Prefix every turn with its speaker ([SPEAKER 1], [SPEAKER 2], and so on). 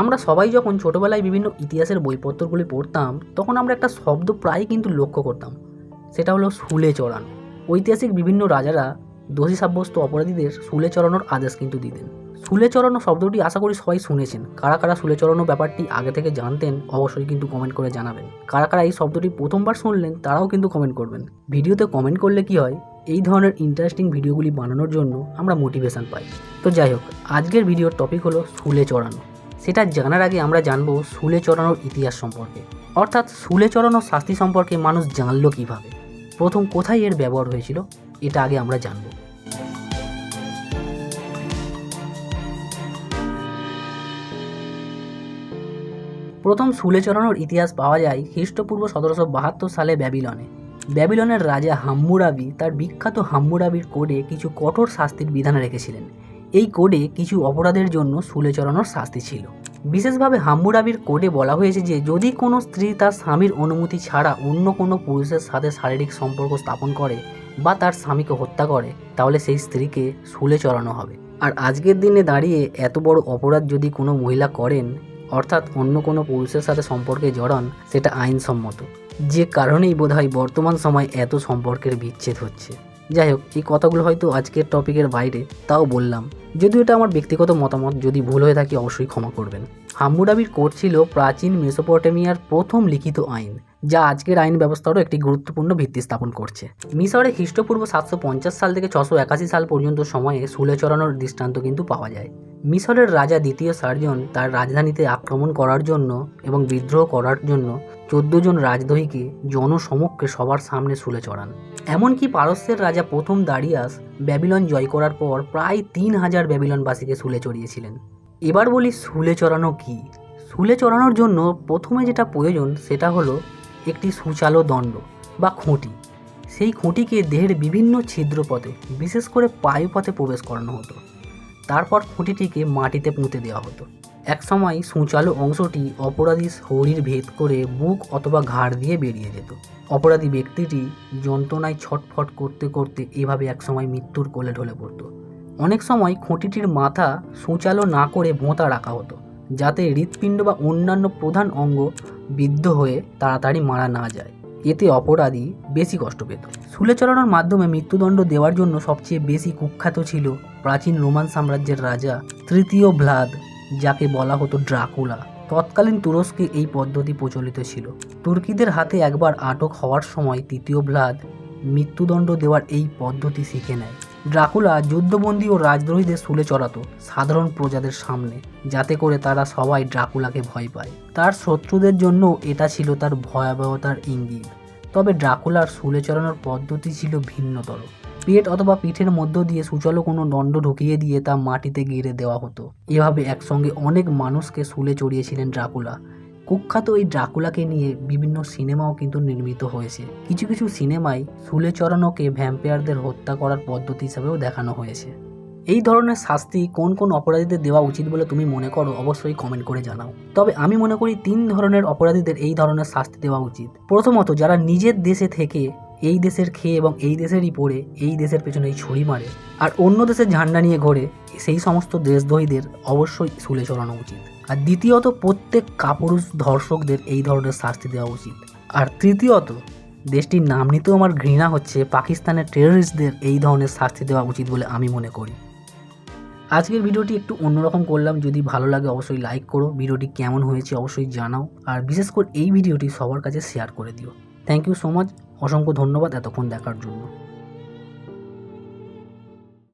[SPEAKER 1] আমরা সবাই যখন ছোটোবেলায় বিভিন্ন ইতিহাসের বইপত্রগুলি পড়তাম, তখন আমরা একটা শব্দ প্রায় কিন্তু লক্ষ্য করতাম। সেটা হলো শুলে চড়ানো ঐতিহাসিক বিভিন্ন রাজারা দোষী সাব্যস্ত অপরাধীদের শুলে চড়ানোর আদেশ কিন্তু দিতেন। শুলে চড়ানো শব্দটি আশা করি সবাই শুনেছেন। কারা কারা শুলে চড়ানো ব্যাপারটি আগে থেকে জানতেন, অবশ্যই কিন্তু কমেন্ট করে জানাবেন। কারা কারা এই শব্দটি প্রথমবার শুনলেন, তারাও কিন্তু কমেন্ট করবেন। ভিডিওতে কমেন্ট করলে কি হয়, এই ধরনের ইন্টারেস্টিং ভিডিওগুলি বানানোর জন্য আমরা মোটিভেশন পাই। তো যাই হোক, আজকের ভিডিওর টপিক হলো শুলে চড়ানো সেটা জানার আগে আমরা জানব শুলে চড়ানোর ইতিহাস সম্পর্কে। অর্থাৎ শুলে চড়ানোর শাস্তি সম্পর্কে মানুষ জানলো কীভাবে? প্রথম কোথায় এর ব্যবহার হয়েছিল? এটা আগে আমরা জানব। প্রথম শুলে চড়ানোর ইতিহাস পাওয়া যায় খ্রিস্টপূর্ব সতেরোশো বাহাত্তর সালে ব্যাবিলনে। ব্যাবিলনের রাজা হাম্মুরাবি তার বিখ্যাত হাম্মুরাবির কোডে কিছু কঠোর শাস্তির বিধান রেখেছিলেন। এই কোডে কিছু অপরাধের জন্য শুলে চড়ানোর শাস্তি ছিল। বিশেষভাবে হাম্মুরাবির কোডে বলা হয়েছে যে, যদি কোনো স্ত্রী তার স্বামীর অনুমতি ছাড়া অন্য কোনো পুরুষের সাথে শারীরিক সম্পর্ক স্থাপন করে বা তার স্বামীকে হত্যা করে, তাহলে সেই স্ত্রীকে শুলে চড়ানো হবে। আর আজকের দিনে দাঁড়িয়ে এত বড় অপরাধ যদি কোনো মহিলা করেন, অর্থাৎ অন্য কোনো পুরুষের সাথে সম্পর্কে জড়ান, সেটা আইনসম্মত। যে কারণেই বোধহয় বর্তমান সময় এত সম্পর্কের বিচ্ছেদ হচ্ছে। যাই হোক, এই কথাগুলো হয়তো আজকের টপিকের বাইরে, তাও বললাম। যদিও এটা আমার ব্যক্তিগত মতামত, যদি ভুল হয়ে থাকে অবশ্যই ক্ষমা করবেন। হাম্মুরাবির কোড ছিল প্রাচীন মেসোপটেমিয়ার প্রথম লিখিত আইন, যা আজকের আইন ব্যবস্থারও একটি গুরুত্বপূর্ণ ভিত্তি স্থাপন করছে। মিশরে খ্রিস্টপূর্ব সাতশো পঞ্চাশ সাল থেকে ছশো একাশি সাল পর্যন্ত সময়ে শুলে চড়ানোর দৃষ্টান্ত কিন্তু পাওয়া যায়। মিশরের রাজা দ্বিতীয় সার্জন তার রাজধানীতে আক্রমণ করার জন্য এবং বিদ্রোহ করার জন্য চোদ্দ জন রাজদহীকে জনসমক্ষে সবার সামনে শুলে চড়ান। এমনকি পারস্যের রাজা প্রথম দারিয়াস ব্যাবিলন জয় করার পর প্রায় তিন হাজার ব্যাবিলনবাসীকে শুলে চড়িয়েছিলেন। এবার বলি শুলে চড়ানো কি? শুলে চড়ানোর জন্য প্রথমে যেটা প্রয়োজন সেটা হলো একটি সুচালো দণ্ড বা খুঁটি। সেই খুঁটিকে দেহের বিভিন্ন ছিদ্রপথে, বিশেষ করে পায়ুপথে প্রবেশ করানো হতো। তারপর খুঁটিটিকে মাটিতে পুঁতে দেওয়া হতো। একসময় সূচালো অংশটি অপরাধী শরীর ভেদ করে বুক অথবা ঘাড় দিয়ে বেরিয়ে যেত। অপরাধী ব্যক্তিটি যন্ত্রণায় ছটফট করতে করতে এভাবে একসময় মৃত্যুর কোলে ঢলে পড়তো। অনেক সময় খুঁটিটির মাথা সূচালো না করে ভোঁতা রাখা হতো, যাতে হৃৎপিণ্ড বা অন্যান্য প্রধান অঙ্গ বিদ্ধ হয়ে তাড়াতাড়ি মারা না যায়। এতে অপরাধী বেশি কষ্ট পেত। শুলে চড়ানোর মাধ্যমে মৃত্যুদণ্ড দেওয়ার জন্য সবচেয়ে বেশি কুখ্যাত ছিল প্রাচীন রোমান সাম্রাজ্যের রাজা তৃতীয় ভ্লাদ। যাকে বলা হতো ড্রাকুলা। তৎকালীন তুরস্কে এই পদ্ধতি প্রচলিত ছিল। তুর্কিদের হাতে একবার আটক হওয়ার সময় তৃতীয় ভ্লাদ মৃত্যুদণ্ড দেওয়ার এই পদ্ধতি শিখে নেয়। ড্রাকুলা যুদ্ধবন্দী ও রাজদ্রোহীদের শুলে চড়াতো সাধারণ প্রজাদের সামনে, যাতে করে তারা সবাই ড্রাকুলাকে ভয় পায়। তার শত্রুদের জন্য এটা ছিল তার ভয়াবহতার ইঙ্গিত। তবে ড্রাকুলার শুলে চড়ানোর পদ্ধতি ছিল ভিন্নতর। পেট অথবা পিঠের মধ্য দিয়ে সুচলো কোনো দণ্ড ঢুকিয়ে দিয়ে তা মাটিতে গেড়ে দেওয়া হতো। এভাবে একসঙ্গে অনেক মানুষকে শুলে চড়িয়েছিলেন ড্রাকুলা। কুখ্যাত এই ড্রাকুলাকে নিয়ে বিভিন্ন সিনেমাও কিন্তু নির্মিত হয়েছে। কিছু কিছু সিনেমায় শুলে চড়ানোকে ভ্যাম্পায়ারদের হত্যা করার পদ্ধতি হিসাবেও দেখানো হয়েছে। এই ধরনের শাস্তি কোন কোন অপরাধীদের দেওয়া উচিত বলে তুমি মনে করো অবশ্যই কমেন্ট করে জানাও। তবে আমি মনে করি তিন ধরনের অপরাধীদের এই ধরনের শাস্তি দেওয়া উচিত। প্রথমত, যারা নিজের দেশে থেকে এই দেশের খেয়ে এবং এই দেশেরই পড়ে, এই দেশের পেছনেই ছুরি মারে আর অন্য দেশের ঝান্ডা নিয়ে ঘোরে, সেই সমস্ত দেশদ্রোহীদের অবশ্যই শুলে চড়ানো উচিত। আর দ্বিতীয়ত, প্রত্যেক কাপুরুষ ধর্ষকদের এই ধরনের শাস্তি দেওয়া উচিত। আর তৃতীয়ত, দেশটির নাম নিতেও আমার ঘৃণা হচ্ছে পাকিস্তানের টেররিস্টদের এই ধরনের শাস্তি দেওয়া উচিত বলে আমি মনে করি। আজকের ভিডিওটি একটু অন্যরকম করলাম, যদি ভালো লাগে অবশ্যই লাইক করো। ভিডিওটি কেমন হয়েছে অবশ্যই জানাও। আর বিশেষ করে এই ভিডিওটি সবার কাছে শেয়ার করে দিও। থ্যাংক ইউ সো মাচ অসংখ্য ধন্যবাদ এতক্ষণ দেখার জন্য।